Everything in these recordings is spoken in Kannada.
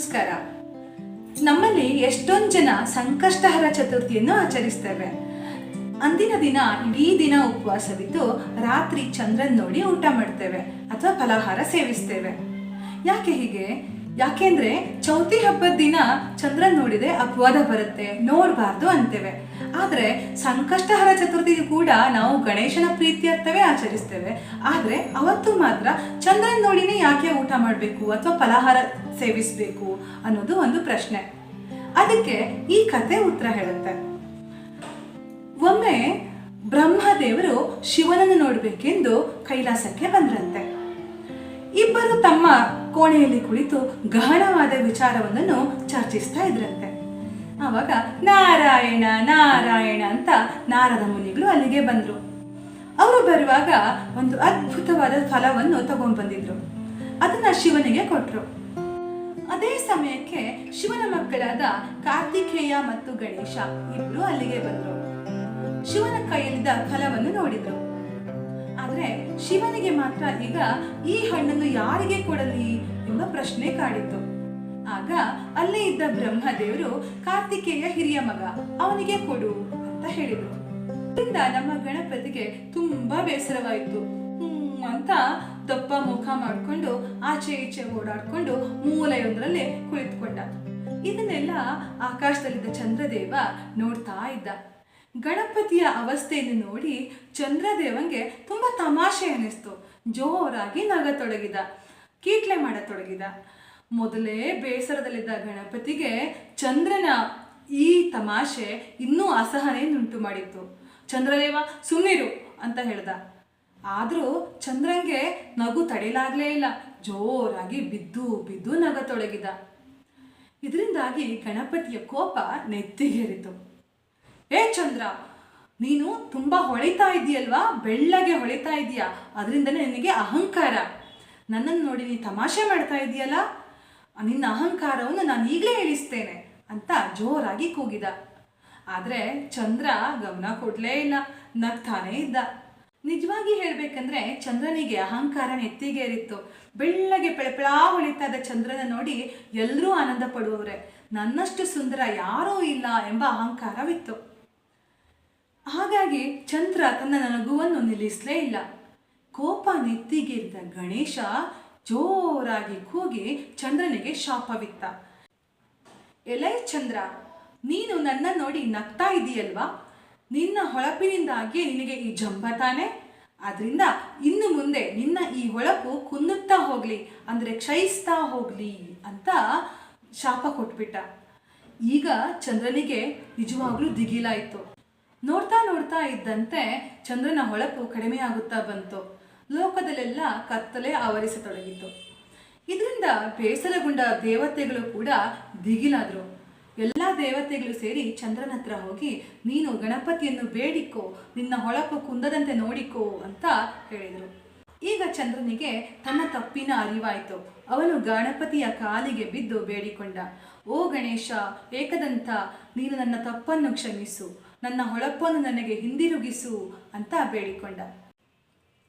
ನಮಸ್ಕಾರ. ನಮ್ಮಲ್ಲಿ ಎಷ್ಟೊಂದು ಜನ ಸಂಕಷ್ಟಹರ ಚತುರ್ಥಿಯನ್ನು ಆಚರಿಸ್ತೇವೆ. ಅಂದಿನ ದಿನ ಇಡೀ ದಿನ ಉಪವಾಸವಿದ್ದು ರಾತ್ರಿ ಚಂದ್ರನ್ ನೋಡಿ ಊಟ ಮಾಡ್ತೇವೆ ಅಥವಾ ಫಲಾಹಾರ ಸೇವಿಸ್ತೇವೆ. ಯಾಕೆ ಹೀಗೆ? ಯಾಕೆಂದ್ರೆ ಚೌತಿ ಹಬ್ಬದ ದಿನ ಚಂದ್ರನ್ ನೋಡಿದ್ರೆ ಅಪವಾದ ಬರುತ್ತೆ, ನೋಡಬಾರ್ದು ಅಂತೇವೆ. ಆದ್ರೆ ಸಂಕಷ್ಟಹರ ಚತುರ್ಥಿ ಕೂಡ ನಾವು ಗಣೇಶನ ಪ್ರೀತ್ಯರ್ಥವೇ ಆಚರಿಸ್ತೇವೆ. ಆದ್ರೆ ಅವತ್ತು ಮಾತ್ರ ಚಂದ್ರನ್ ನೋಡಿನೇ ಯಾಕೆ ಊಟ ಮಾಡಬೇಕು ಅಥವಾ ಫಲಾಹಾರ ಸೇವಿಸಬೇಕು ಅನ್ನೋದು ಒಂದು ಪ್ರಶ್ನೆ. ಅದಕ್ಕೆ ಈ ಕತೆ ಉತ್ತರ ಹೇಳುತ್ತೆ. ಒಮ್ಮೆ ಬ್ರಹ್ಮದೇವರು ಶಿವನನ್ನು ನೋಡಬೇಕೆಂದು ಕೈಲಾಸಕ್ಕೆ ಬಂದ್ರಂತೆ. ಇಬ್ಬರು ತಮ್ಮ ಕೋಣೆಯಲ್ಲಿ ಕುಳಿತು ಗಹನವಾದ ವಿಚಾರವನ್ನು ಚರ್ಚಿಸ್ತಾ ಇದ್ರಂತೆ. ಆವಾಗ, ನಾರಾಯಣ ನಾರಾಯಣ ಅಂತ ನಾರದ ಮುನಿಗಳು ಅಲ್ಲಿಗೆ ಬಂದರು. ಅವರು ಬರುವಾಗ ಒಂದು ಅದ್ಭುತವಾದ ಫಲವನ್ನು ತಗೊಂಡ್ ಬಂದಿದ್ರು ಅದನ್ನ ಶಿವನಿಗೆ ಕೊಟ್ಟರು ಅದೇ ಸಮಯಕ್ಕೆ ಶಿವನ ಮಕ್ಕಳಾದ ಕಾರ್ತಿಕೇಯ ಮತ್ತು ಗಣೇಶ ಇಬ್ರು ಅಲ್ಲಿಗೆ ಬಂದರು. ಶಿವನ ಕೈಯಲ್ಲಿದ್ದ ಫಲವನ್ನು ನೋಡಿದ್ರು. ಆದ್ರೆ ಶಿವನಿಗೆ ಮಾತ್ರ ಈಗ ಈ ಹಣ್ಣನ್ನು ಯಾರಿಗೆ ಕೊಡಲಿ ಎಂಬ ಪ್ರಶ್ನೆ ಕಾಡಿತ್ತು. ಆಗ ಅಲ್ಲೇ ಇದ್ದ ಬ್ರಹ್ಮದೇವರು ಕಾರ್ತಿಕೇಯ ಹಿರಿಯ ಮಗ, ಅವನಿಗೆ ಕೊಡು ಅಂತ ಹೇಳಿದರು. ಇದರಿಂದ ನಮ್ಮ ಗಣಪತಿಗೆ ತುಂಬಾ ಬೇಸರವಾಯಿತು. ಹ್ಮ್ ಅಂತ ದಪ್ಪ ಮುಖ ಮಾಡ್ಕೊಂಡು ಆಚೆ ಈಚೆ ಓಡಾಡ್ಕೊಂಡು ಮೂಲೆಯೊಂದರಲ್ಲಿ ಕುಳಿತುಕೊಂಡ. ಇದನ್ನೆಲ್ಲ ಆಕಾಶದಲ್ಲಿದ್ದ ಚಂದ್ರದೇವ ನೋಡ್ತಾ ಇದ್ದ. ಗಣಪತಿಯ ಅವಸ್ಥೆಯನ್ನು ನೋಡಿ ಚಂದ್ರದೇವಂಗೆ ತುಂಬಾ ತಮಾಷೆ ಅನ್ನಿಸ್ತು ಜೋರಾಗಿ ನಗತೊಡಗಿದ, ಕೀಟ್ಲೆ ಮಾಡತೊಡಗಿದ. ಮೊದಲೇ ಬೇಸರದಲ್ಲಿದ್ದ ಗಣಪತಿಗೆ ಚಂದ್ರನ ಈ ತಮಾಷೆ ಇನ್ನೂ ಅಸಹನೆಯನ್ನುಂಟು ಮಾಡಿತ್ತು. ಚಂದ್ರದೇವ ಸುಮ್ಮನಿರು ಅಂತ ಹೇಳ್ದ. ಆದರೂ ಚಂದ್ರಂಗೆ ನಗು ತಡೆಯಲಾಗಲೇ ಇಲ್ಲ. ಜೋರಾಗಿ ಬಿದ್ದು ಬಿದ್ದು ನಗತೊಡಗಿದ. ಇದರಿಂದಾಗಿ ಗಣಪತಿಯ ಕೋಪ ನೆತ್ತಿಗೇರಿತು. ಏ ಚಂದ್ರ, ನೀನು ತುಂಬಾ ಹೊಳಿತಾ ಇದೆಯಲ್ವಾ? ಬೆಳ್ಳಗೆ ಹೊಳಿತಾ ಇದೆಯಾ? ಅದರಿಂದನೇ ನಿನಗೆ ಅಹಂಕಾರ. ನನ್ನನ್ನು ನೋಡಿ ನೀನು ತಮಾಷೆ ಮಾಡ್ತಾ ಇದೆಯಲ್ಲ? ನಿನ್ನ ಅಹಂಕಾರವನ್ನು ನಾನು ಈಗಲೇ ಇಳಿಸ್ತೇನೆ ಅಂತ ಜೋರಾಗಿ ಕೂಗಿದ. ಆದರೆ ಚಂದ್ರ ಗಮನ ಕೊಡಲೇ ಇಲ್ಲ, ನಗ್ತಾನೇ ಇದ್ದ. ನಿಜವಾಗಿ ಹೇಳಬೇಕಂದ್ರೆ ಚಂದ್ರನಿಗೆ ಅಹಂಕಾರ ನೆತ್ತಿಗೇರಿತ್ತು. ಬೆಳ್ಳಗೆ ಪೆಳಪೆಳಾ ಹೊಳಿತಾ ಇದ್ದ ಚಂದ್ರನ ನೋಡಿ ಎಲ್ಲರೂ ಆನಂದ ಪಡುವವರೆ ನನ್ನಷ್ಟು ಸುಂದರ ಯಾರೂ ಇಲ್ಲ ಎಂಬ ಅಹಂಕಾರವಿತ್ತು. ಹಾಗಾಗಿ ಚಂದ್ರ ತನ್ನ ನಗುವನ್ನು ನಿಲ್ಲಿಸಲೇ ಇಲ್ಲ. ಕೋಪ ನೆತ್ತಿಗೇರಿದ ಗಣೇಶ ಜೋರಾಗಿ ಕೂಗಿ ಚಂದ್ರನಿಗೆ ಶಾಪವಿತ್ತ. ಎಲೈ ಚಂದ್ರ, ನೀನು ನನ್ನ ನೋಡಿ ನಗ್ತಾ ಇದೆಯಲ್ವಾ? ನಿನ್ನ ಹೊಳಪಿನಿಂದಾಗಿಯೇ ನಿನಗೆ ಈ ಜಂಬ ತಾನೆ? ಆದ್ರಿಂದ ಇನ್ನು ಮುಂದೆ ನಿನ್ನ ಈ ಹೊಳಪು ಕುನ್ನುತ್ತಾ ಹೋಗ್ಲಿ, ಅಂದ್ರೆ ಕ್ಷಯಿಸ್ತಾ ಹೋಗ್ಲಿ ಅಂತ ಶಾಪ ಕೊಟ್ಬಿಟ್ಟ. ಈಗ ಚಂದ್ರನಿಗೆ ನಿಜವಾಗ್ಲೂ ದಿಗಿಲಾಯಿತು. ನೋಡ್ತಾ ನೋಡ್ತಾ ಇದ್ದಂತೆ ಚಂದ್ರನ ಹೊಳಪು ಕಡಿಮೆಯಾಗುತ್ತಾ ಬಂತು. ಲೋಕದಲ್ಲೆಲ್ಲ ಕತ್ತಲೆ ಆವರಿಸತೊಡಗಿತು ಇದರಿಂದ ಬೇಸರಗೊಂಡ ದೇವತೆಗಳು ಕೂಡ ದಿಗಿಲಾದ್ರು. ಎಲ್ಲ ದೇವತೆಗಳು ಸೇರಿ ಚಂದ್ರನ ಹತ್ರ ಹೋಗಿ, ನೀನು ಗಣಪತಿಯನ್ನು ಬೇಡಿಕೋ, ನಿನ್ನ ಹೊಳಪು ಕುಂದದಂತೆ ನೋಡಿಕೋ ಅಂತ ಹೇಳಿದರು. ಈಗ ಚಂದ್ರನಿಗೆ ತನ್ನ ತಪ್ಪಿನ ಅರಿವಾಯಿತು. ಅವನು ಗಣಪತಿಯ ಕಾಲಿಗೆ ಬಿದ್ದು ಬೇಡಿಕೊಂಡ, ಓ ಗಣೇಶ, ಏಕದಂತ, ನೀನು ನನ್ನ ತಪ್ಪನ್ನು ಕ್ಷಮಿಸು. ನನ್ನ ಹೊಳಪನ್ನು ನನಗೆ ಹಿಂದಿರುಗಿಸು ಅಂತ ಬೇಡಿಕೊಂಡ.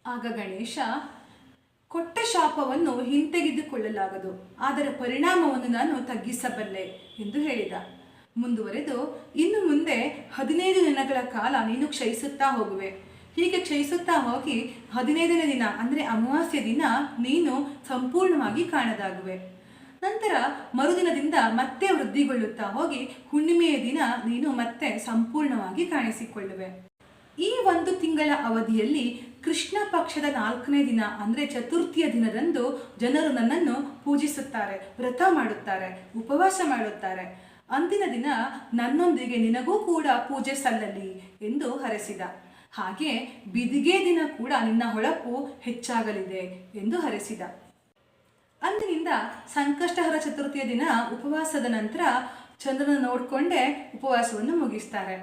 ಆಗ ಗಣೇಶ, ಕೊಟ್ಟ ಶಾಪವನ್ನು ಹಿಂತೆಗೆದುಕೊಳ್ಳಲಾಗದು ಅದರ ಪರಿಣಾಮವನ್ನು ನಾನು ತಗ್ಗಿಸಬಲ್ಲೆ ಎಂದು ಹೇಳಿದ. ಮುಂದುವರೆದು, ಇನ್ನು ಮುಂದೆ ಹದಿನೈದು ದಿನಗಳ ಕಾಲ ನೀನು ಕ್ಷಯಿಸುತ್ತಾ ಹೋಗುವೆ. ಹೀಗೆ ಕ್ಷಯಿಸುತ್ತಾ ಹೋಗಿ ಹದಿನೈದನೇ ದಿನ, ಅಂದರೆ ಅಮಾವಾಸ್ಯ ದಿನ, ನೀನು ಸಂಪೂರ್ಣವಾಗಿ ಕಾಣದಾಗುವೆ. ನಂತರ ಮರುದಿನದಿಂದ ಮತ್ತೆ ವೃದ್ಧಿಗೊಳ್ಳುತ್ತಾ ಹೋಗಿ ಹುಣ್ಣಿಮೆಯ ದಿನ ನೀನು ಮತ್ತೆ ಸಂಪೂರ್ಣವಾಗಿ ಕಾಣಿಸಿಕೊಳ್ಳುವೆ. ಈ ಒಂದು ತಿಂಗಳ ಅವಧಿಯಲ್ಲಿ ಕೃಷ್ಣ ಪಕ್ಷದ ನಾಲ್ಕನೇ ದಿನ ಅಂದರೆ ಚತುರ್ಥಿಯ ದಿನದಂದು ಜನರು ನನ್ನನ್ನು ಪೂಜಿಸುತ್ತಾರೆ, ವ್ರತ ಮಾಡುತ್ತಾರೆ, ಉಪವಾಸ ಮಾಡುತ್ತಾರೆ. ಅಂದಿನ ದಿನ ನನ್ನೊಂದಿಗೆ ನಿನಗೂ ಕೂಡ ಪೂಜೆ ಸಲ್ಲಲಿ ಎಂದು ಹರಸಿದ. ಹಾಗೆ ಬಿದಿಗೆ ದಿನ ಕೂಡ ನಿನ್ನ ಹೊಳಪು ಹೆಚ್ಚಾಗಲಿದೆ ಎಂದು ಹರಸಿದ. ಅಂದಿನಿಂದ ಸಂಕಷ್ಟಹರ ಚತುರ್ಥಿಯ ದಿನ ಉಪವಾಸದ ನಂತರ ಚಂದ್ರನ ನೋಡಿಕೊಂಡೇ ಉಪವಾಸವನ್ನು ಮುಗಿಸ್ತಾರೆ.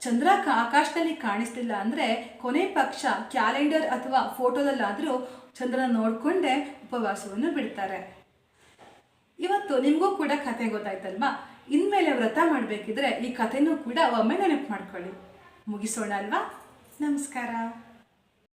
ಚಂದ್ರ ಆಕಾಶದಲ್ಲಿ ಕಾಣಿಸ್ತಿಲ್ಲ ಅಂದರೆ ಕೊನೆ ಪಕ್ಷ ಕ್ಯಾಲೆಂಡರ್ ಅಥವಾ ಫೋಟೋದಲ್ಲಾದರೂ ಚಂದ್ರನ ನೋಡಿಕೊಂಡೇ ಉಪವಾಸವನ್ನು ಬಿಡ್ತಾರೆ. ಇವತ್ತು ನಿಮಗೂ ಕೂಡ ಕತೆ ಗೊತ್ತಾಯ್ತಲ್ವಾ? ಇನ್ಮೇಲೆ ವ್ರತ ಮಾಡಬೇಕಿದ್ರೆ ಈ ಕಥೆನೂ ಕೂಡ ಒಮ್ಮೆ ನೆನಪು ಮಾಡ್ಕೊಳ್ಳಿ. ಮುಗಿಸೋಣ ಅಲ್ವಾ? ನಮಸ್ಕಾರ.